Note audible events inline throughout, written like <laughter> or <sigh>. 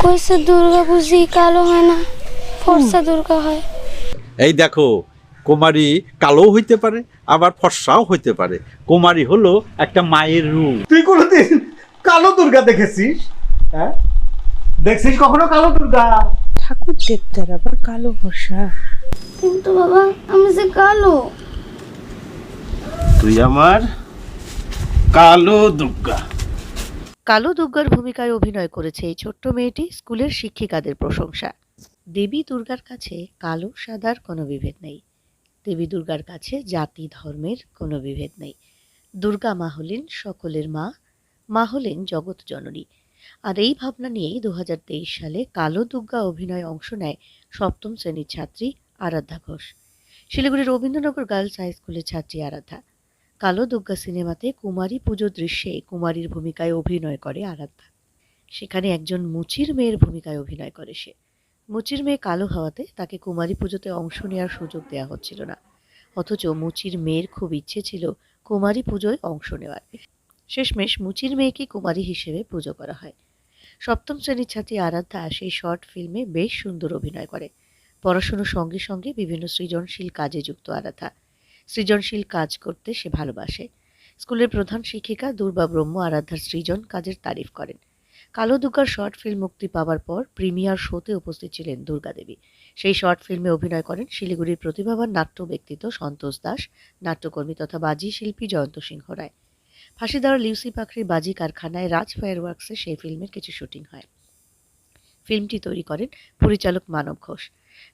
কইছে দুর্গা বুঝি কালো হয় না ফর্সা দুর্গা হয়। এই দেখো কুমারী কালো হইতে পারে আবার ফর্সাও হইতে পারে। কুমারী হলো একটা মায়ের রূপ। তুই কোনোদিন কালো দুর্গা দেখেছিস? হ্যাঁ? দেখছিস কখনো কালো দুর্গা? ঠাকুর দেখতে আবার কালো ভরসা কিন্তু বাবা আমি যে কালো। তুই আমার কালো দুর্গা। কালো দুর্গার ভূমিকায় অভিনয় করেছে এই ছোট্ট মেয়েটি স্কুলের শিক্ষিকাদের প্রশংসা। দেবী দুর্গার কাছে কালো সাদার কোনো বিভেদ নেই। দেবী দুর্গার কাছে জাতি ধর্মের কোনো বিভেদ নেই। দুর্গা মা হলেন সকলের মা মা হলেন জগৎ জননী। আর এই ভাবনা নিয়েই দু হাজার তেইশ সালে কালো দুর্গা অভিনয়ে অংশ নেয় সপ্তম শ্রেণির ছাত্রী আরাধ্যা ঘোষ। শিলিগুড়ির রবীন্দ্রনগর গার্লস হাই স্কুলের ছাত্রী আরাধ্যা। কালো দুর্গা সিনেমাতে কুমারী পুজো দৃশ্যে কুমারীর ভূমিকায় অভিনয় করে আরাধ্যা। সেখানে একজন মুচির মেয়ের ভূমিকায় অভিনয় করে সে। মুচির মেয়ে কালো হওয়াতে তাকে কুমারী পুজোতে অংশ নেওয়ার সুযোগ দেওয়া হচ্ছিল না। অথচ মুচির মেয়ের খুব ইচ্ছে ছিল কুমারী পুজোয় অংশ নেওয়ার। শেষমেশ মুচির মেয়েকে কুমারী হিসেবে পুজো করা হয়। সপ্তম শ্রেণির ছাত্রী আরাধ্যা সেই শর্ট ফিল্মে বেশ সুন্দর অভিনয় করে। পড়াশুনোর সঙ্গে সঙ্গে বিভিন্ন সৃজনশীল কাজে যুক্ত আরাধ্যা। সৃজনশীল কাজ করতে সে ভালোবাসে। স্কুলের প্রধান শিক্ষিকা দুর্বা ব্রহ্ম আরাধ্যার সৃজন কাজের তারিফ করেন। কালো দুর্গার শর্ট ফিল্ম মুক্তি পাওয়ার পর প্রিমিয়ার শোতে উপস্থিত ছিলেন দুর্গা দেবী। সেই শর্ট ফিল্মে অভিনয় করেন শিলিগুড়ির প্রতিভাবান নাট্য ব্যক্তিত্ব সন্তোষ দাস, নাট্যকর্মী তথা বাজি শিল্পী জয়ন্ত সিংহ রায়। ফাঁসি ফাঁসিদার লিউসি পাখরির বাজি কারখানায় রাজ ফায়ার ওয়ার্কসে সেই ফিল্মের কিছু শুটিং হয়। ফিল্মটি তৈরি করেন পরিচালক মানব ঘোষ।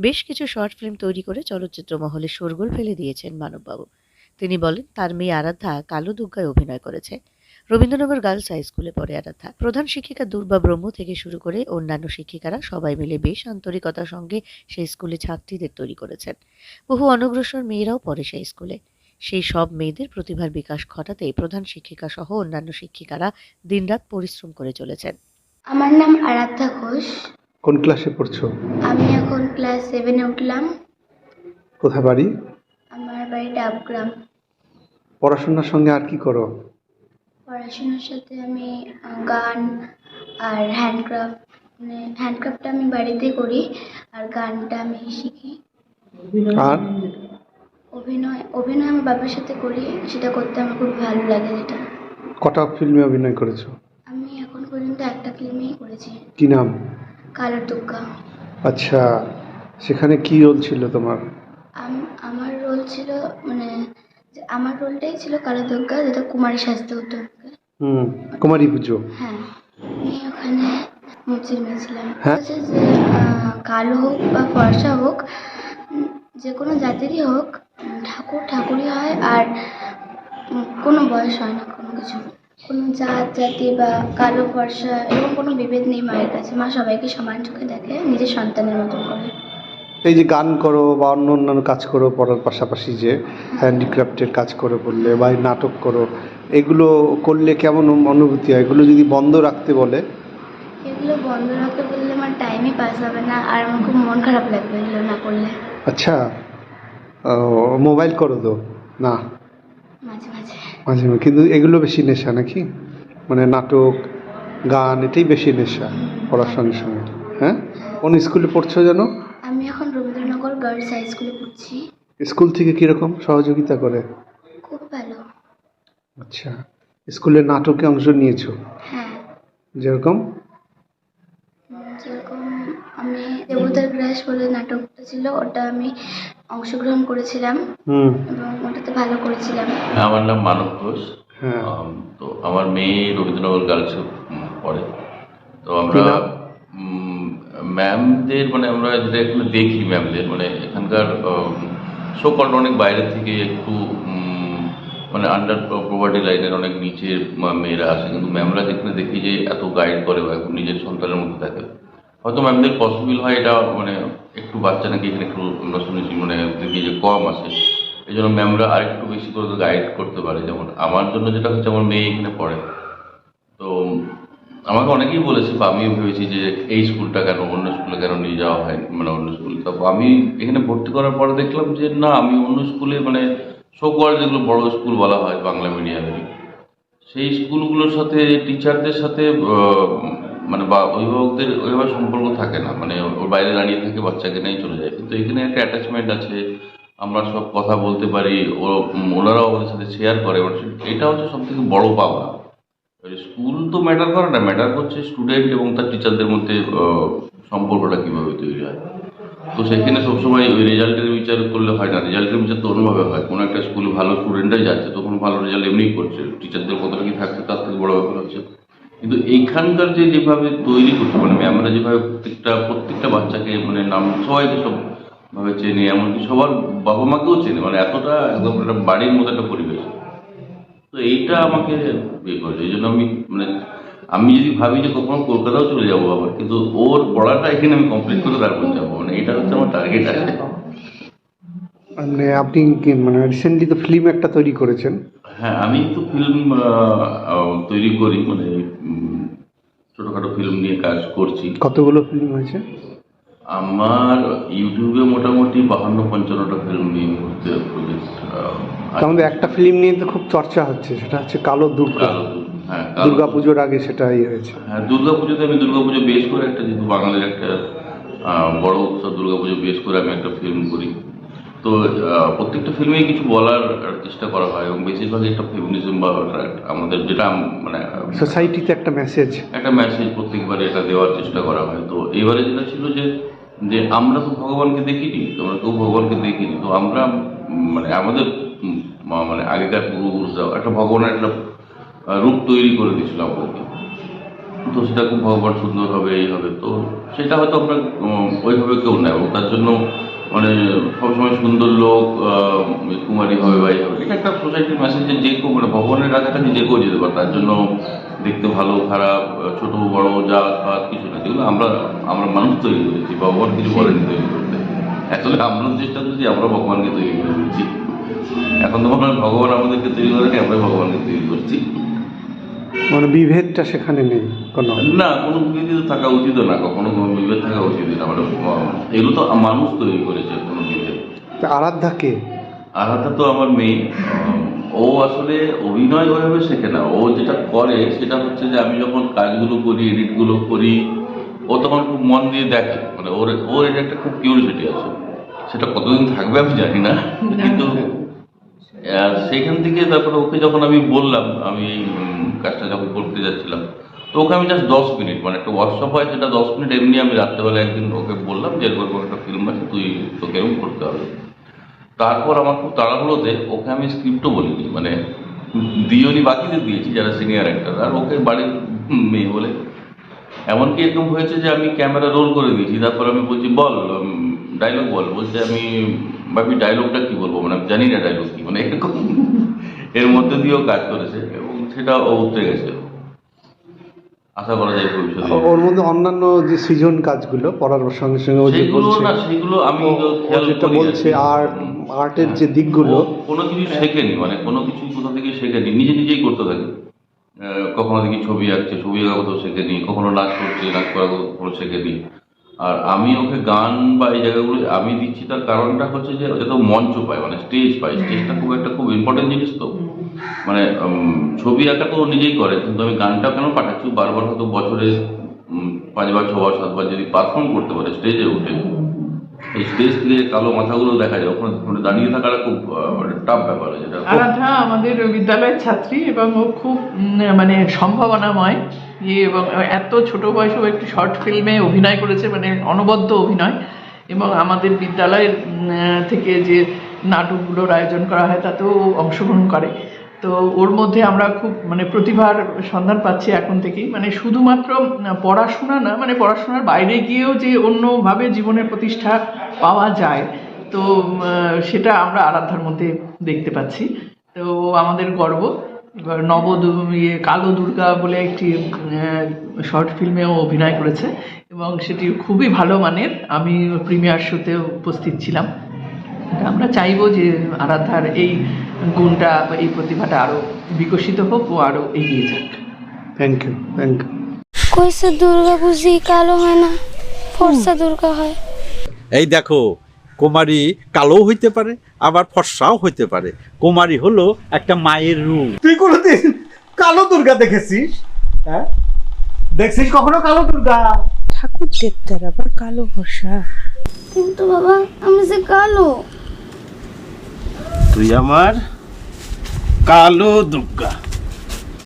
বেশ কিছু শর্ট ফিল্ম তৈরি করে চলচ্চিত্র মহলে শোরগোল ফেলে দিয়েছেন মানববাবু। তিনি বলেন, তার মেয়ে আরাধ্যা কালো দুর্গায় অভিনয় করেছে। রবীন্দ্রনগর গার্লস হাই স্কুলে পড়ে আরাধ্যা। প্রধান শিক্ষিকা দুর্বা ব্রহ্ম থেকে শুরু করে অন্যান্য শিক্ষিকারা সবাই মিলে বেশ আন্তরিকতার সঙ্গে সেই স্কুলে ছাত্রীদের তৈরি করেছেন। বহু অনগ্রসর মেয়েরাও পড়ে সেই স্কুলে। সেই সব মেয়েদের প্রতিভার বিকাশ ঘটাতে প্রধান শিক্ষিকা সহ অন্যান্য শিক্ষিকারা দিনরাত পরিশ্রম করে চলেছেন। আমার নাম আরাধ্যা ঘোষ। কোন ক্লাসে পড়ছো? আমি এখন ক্লাস সেভেনে উঠলাম। কোথায় বাড়ি? আমার বাড়ি ডাবগ্রাম। পড়াশোনার সঙ্গে আর কি করো? পড়াশোনার সাথে আমি গান আর হ্যান্ডক্রাফট মানে হ্যান্ডক্রাফটটা আমি বাড়িতে করি আর গানটা আমি শিখি। আর? অভিনয় অভিনয় আমার বাবার সাথে করি সেটা করতে আমার খুব ভালো লাগে যেটা। কটা ফিল্মে অভিনয় করেছ? আমি এখন পর্যন্ত একটা ফিল্মেই করেছি। কি নাম? কালো দুর্গা আচ্ছা সেখানে কি রোল ছিল তোমার? আম- আমার রোল ছিল মানে যে আমার রোলটাই ছিল কালো দুর্গা যেটা কুমারী সাজতে হতো আমাকে। হুম কুমারী পুজো। হ্যাঁ আমি ওখানে মুচির মেয়ে ছিলাম হ্যাঁ। হচ্ছে যে আহ, কালো হোক বা ফর্সা হোক উম, যে কোনো জাতিরই হোক উম, ঠাকুর ঠাকুরই হয় আর উম, কোনো বয়স হয় না কোনো কিছু। কোনো জাত জাতি বা কালো ফর্সা এরকম কোনো বিভেদ নেই মায়ের কাছে। মা সবাইকে সমান চোখে দেখে নিজের সন্তানের মতন করে। এই যে গান করো বা অন্য অন্যান্য কাজ করো পড়ার পাশাপাশি যে হ্যান্ডিক্রাফটের কাজ করো বললে বা নাটক করো এগুলো করলে কেমন অনুভূতি হয়? এগুলো যদি বন্ধ রাখতে বলে? এগুলো বন্ধ রাখতে বললে আমার টাইমই পাস হবে না আর আমার খুব মন খারাপ লাগবে এগুলো না করলে। আচ্ছা মোবাইল করো তো? না। মাঝে মাঝে মাঝে। কিন্তু এগুলো বেশি নেশা নাকি? মানে নাটক গান এটাই বেশি নেশা পড়ার সঙ্গে সঙ্গে। হ্যাঁ? কোন স্কুলে পড়ছো যেন? আমি এখন রবীন্দ্রনগর গার্লস হাই স্কুলে পড়ছি। স্কুল থেকে কীরকম সহযোগিতা করে? খুব ভালো। আচ্ছা। স্কুলে নাটকে অংশ নিয়েছো? হ্যাঁ। যেরকম? যেরকম আমি দেবতার গ্রাস বলে নাটকটা ছিল ওটা আমি অংশগ্রহণ করেছিলাম। এবং ওটাতে ভালো করেছিলাম। আমার নাম মানব ঘোষ। হ্যাঁ। তো আমার মেয়ে রবীন্দ্রনগর গার্লস পড়ে। তো আমরা ম্যামদের মানে আমরা যেটা এখানে দেখি ম্যামদের মানে এখানকার সোকল্ড অনেক বাইরে থেকে একটু মানে আন্ডার প্রভার্টি লাইনের অনেক নিচের মেয়েরা আসে। কিন্তু ম্যামরা যেখানে দেখি যে এত গাইড করে বা নিজের সন্তানের মধ্যে থাকে। হয়তো ম্যামদের পসিবল হয় এটা মানে একটু বাচ্চা নাকি এখানে একটু আমরা শুনেছি মানে দেখি যে কম আসে এই জন্য ম্যামরা আরেকটু বেশি করে গাইড করতে পারে। যেমন আমার জন্য যেটা হচ্ছে আমার মেয়ে এখানে পড়ে। তো আমাকে অনেকেই বলেছে, বা আমিও ভেবেছি যে এই স্কুলটা কেন, অন্য স্কুলে কেন নিয়ে যাওয়া হয় মানে অন্য স্কুলে। তো আমি এখানে ভর্তি করার পরে দেখলাম যে না, আমি অন্য স্কুলে মানে শোকওয়ার যেগুলো বড় স্কুল বলা হয় বাংলা মিডিয়ামের সেই স্কুলগুলোর সাথে টিচারদের সাথে মানে বা অভিভাবকদের ওইভাবে সম্পর্ক থাকে না। মানে ওর বাইরে দাঁড়িয়ে থাকে, বাচ্চাকে নিয়ে চলে যায়। কিন্তু এখানে একটা অ্যাটাচমেন্ট আছে, আমরা সব কথা বলতে পারি ও ওনারাও আমাদের সাথে শেয়ার করে এটা হচ্ছে সব থেকে বড় পাওয়া স্কুল তো ম্যাটার করে না ম্যাটার করছে স্টুডেন্ট এবং তার টিচারদের মধ্যে সম্পর্কটা কীভাবে তৈরি হয়। তো সেখানে সবসময় ওই রেজাল্টের বিচার করলে হয় না। রেজাল্টের বিচার তো অন্যভাবে হয়। কোনো একটা স্কুলে ভালো স্টুডেন্টরাই যাচ্ছে, তখন ভালো রেজাল্ট এমনিই করছে। টিচারদের কতটা কি থাকছে, তার থেকে বড় ব্যাপার হচ্ছে কিন্তু এইখানকার যে যেভাবে তৈরি করছে মানে আমরা যেভাবে প্রত্যেকটা প্রত্যেকটা বাচ্চাকে মানে নাম সবাইকে সব ভাবে চেনে এমনকি সবার বাবা মাকেও চেনে মানে এতটা একদম একটা বাড়ির মতো একটা পরিবেশ। তো এইটা আমাকে ইয়ে করেছে এই জন্য আমি মানে আমি যদি ভাবি যে কখনো কলকাতাও চলে যাব আবার কিন্তু ওর পড়াটা এখানে আমি কমপ্লিট করে তারপর যাব মানে এটা হচ্ছে আমার টার্গেট আছে। মানে আপনি মানে রিসেন্টলি তো ফিল্ম একটা তৈরি করেছেন। হ্যাঁ আমি তো ফিল্ম তৈরি করি মানে ছোটোখাটো ফিল্ম নিয়ে কাজ করছি। কতগুলো ফিল্ম হয়েছে? আমার ইউটিউবে মোটামুটি বাহান্ন পঞ্চান্নটা ফিল্ম নিয়ে প্রজেক্ট তার একটা ফিল্ম নিয়ে তো খুব চর্চা হচ্ছে সেটা হচ্ছে কালো দুর্গা। হ্যাঁ দুর্গা পুজোর আগে সেটা ইয়ে হয়েছে। হ্যাঁ দুর্গা পুজোতে আমি দুর্গা পুজো বেশ করে একটা যেহেতু বাঙালির একটা বড় উৎসব দুর্গা পুজো বেশ করে আমি একটা ফিল্ম করি। তো প্রত্যেকটা ফিল্মেই কিছু বলার চেষ্টা করা হয় এবং বেশিরভাগই একটা ফেমিনিজম বা আমাদের যেটা মানে সোসাইটিতে একটা মেসেজ একটা মেসেজ প্রত্যেকবারে এটা দেওয়ার চেষ্টা করা হয়। তো এবারে যেটা ছিল যে যে আমরা তো ভগবানকে দেখিনি তোমরা কেউ ভগবানকে দেখিনি। তো আমরা মানে আমাদের মানে আগেকার পূর্বপুরুষরা একটা ভগবানের একটা রূপ তৈরি করে দিয়েছিল আমাদেরকে। তো সেটা খুব ভগবান সুন্দর হবে এই হবে। তো সেটা হয়তো আমরা ওইভাবে কেউ নেয় এবং তার জন্য মানে সবসময় সুন্দর লোক কুমারী হবে বা হবে। এটা একটা সোসাইটির মেসেজ যে কেউ মানে ভগবানের কাছাকাছি যে কেউ যেতে পারে তার জন্য দেখতে ভালো খারাপ ছোট বড় জাত পাত কিছু না। যেগুলো আমরা আমরা মানুষ তৈরি করেছি ভগবান কিছু বলেনি তৈরি করতে। আসলে আমরা চেষ্টা করছি আমরা ভগবানকে তৈরি করে দিচ্ছি এখন তো মনে হয় ভগবান আমাদেরকে তৈরি করেনি আমরা ভগবানকে তৈরি করছি। মানে বিভেদটা সেখানে নেই কোনো। না কোনো বিভেদ তো থাকা উচিত না কখনো কোনো বিভেদ থাকা উচিত না মানে এগুলো তো মানুষ তৈরি করেছে কোনো বিভেদ। তা আরাধ্যাকে আরাধা তো আমার মেয়ে। ও আসলে অভিনয় ওইভাবে শেখে না। ও যেটা করে সেটা হচ্ছে যে আমি যখন কাজগুলো করি এডিটগুলো করি ও তখন খুব মন দিয়ে দেখে। মানে ওর ওর এটা একটা খুব কিউরিসিটি আছে। সেটা কতদিন থাকবে আমি জানি না। কিন্তু আহ, সেইখান থেকে তারপরে ওকে যখন আমি বললাম আমি এই, কাজটা যখন করতে যাচ্ছিলাম তো ওকে আমি জাস্ট দশ মিনিট মানে একটা ওয়ার্কশপ হয় সেটা দশ মিনিট এমনি আমি রাত্রেবেলা একদিন ওকে বললাম যে এরকম একটা ফিল্ম আছে তুই তোকে এরকম করতে হবে। তারপর আমার খুব তাড়াহুড়োতে ওকে আমি স্ক্রিপ্টও বলিনি মানে দিওনি বাকিদের দিয়েছি যারা সিনিয়র অ্যাক্টর আর ওকে বাড়ির মেয়ে বলে এমনকি এরকম হয়েছে যে আমি ক্যামেরা রোল করে দিয়েছি তারপর আমি বলছি বল ডায়লগ বল। বলছে আমি ভাবি ডায়লগটা কি বলব? মানে আমি জানি না ডায়লগ কি মানে এরকম <laughs> এর মধ্যে দিয়েও কাজ করেছে এবং সেটা ও উঠতে গেছে। আশা করা যায় ভবিষ্যতে। ওর মধ্যে অন্যান্য যে সৃজন কাজগুলো পড়ার সঙ্গে সঙ্গে ও যে সেগুলো বলছে না সেগুলো আমি যেটা বলছে আর্ট আর্টের যে দিকগুলো কোনো কিছু শেখেনি মানে কোনো কিছু কোথা থেকে শেখেনি নিজে নিজেই করতে থাকে। কখনো দেখি ছবি আঁকছে, ছবি আঁকা কোথাও শেখেনি কখনো নাচ করছে, নাচ করা কখনো শেখেনি আর আমি ওকে গান বা এই জায়গাগুলো আমি দিচ্ছি, তার কারণটা হচ্ছে যে যাতে মঞ্চ পায় মানে স্টেজ পায় স্টেজটা খুব একটা খুব ইম্পর্টেন্ট জিনিস তো। মানে ছবি আঁকা তো নিজেই করে, কিন্তু আমি গানটা কেন পাঠাচ্ছি? বারবার হয়তো বছরে পাঁচবার, ছবার, সাতবার যদি পারফর্ম করতে পারে স্টেজে উঠে। কালো মাথাগুলো দেখা যায়, ওখানে দাঁড়িয়ে থাকাটা খুব টাফ ব্যাপার যেটা। আরাধা আমাদের বিদ্যালয়ের ছাত্রী এবং ও খুব মানে সম্ভাবনাময় ইয়ে এবং এত ছোট বয়সেও একটি শর্ট ফিল্মে অভিনয় করেছে মানে অনবদ্য অভিনয়, এবং আমাদের বিদ্যালয়ের থেকে যে নাটকগুলোর আয়োজন করা হয়, তাতেও অংশগ্রহণ করে। তো ওর মধ্যে আমরা খুব মানে প্রতিভার সন্ধান পাচ্ছি এখন থেকেই। মানে শুধুমাত্র পড়াশোনা না মানে পড়াশোনার বাইরে গিয়েও যে অন্যভাবে জীবনের প্রতিষ্ঠা পাওয়া যায়, তো সেটা আমরা আরাধ্যার মধ্যে দেখতে পাচ্ছি। তো আমাদের গর্ব। নব ইয়ে কালো দুর্গা বলে একটি শর্ট ফিল্মেও অভিনয় করেছে এবং সেটি খুবই ভালো মানের। আমি প্রিমিয়ার শোতে উপস্থিত ছিলাম। আমরা চাইব যে আরাধ্যার এই গুণটা বা এই প্রতিভাটা আরও বিকশিত হোক ও আরও এগিয়ে যাক। থ্যাংক ইউ থ্যাংক ইউ কইছে দুর্গা বুঝি কালো হয় না ফর্সা দুর্গা হয়। এই দেখো কুমারী কালো হইতে পারে আবার ফর্সাও হইতে পারে। কুমারী হলো একটা মায়ের রূপ। তুই কোনোদিন কালো দুর্গা দেখেছিস? হ্যাঁ? দেখছিস কখনো কালো দুর্গা? ঠাকুর দেখতে আবার কালো বর্ষা কিন্তু বাবা আমি যে কালো। তুই আমার কালো দুর্গা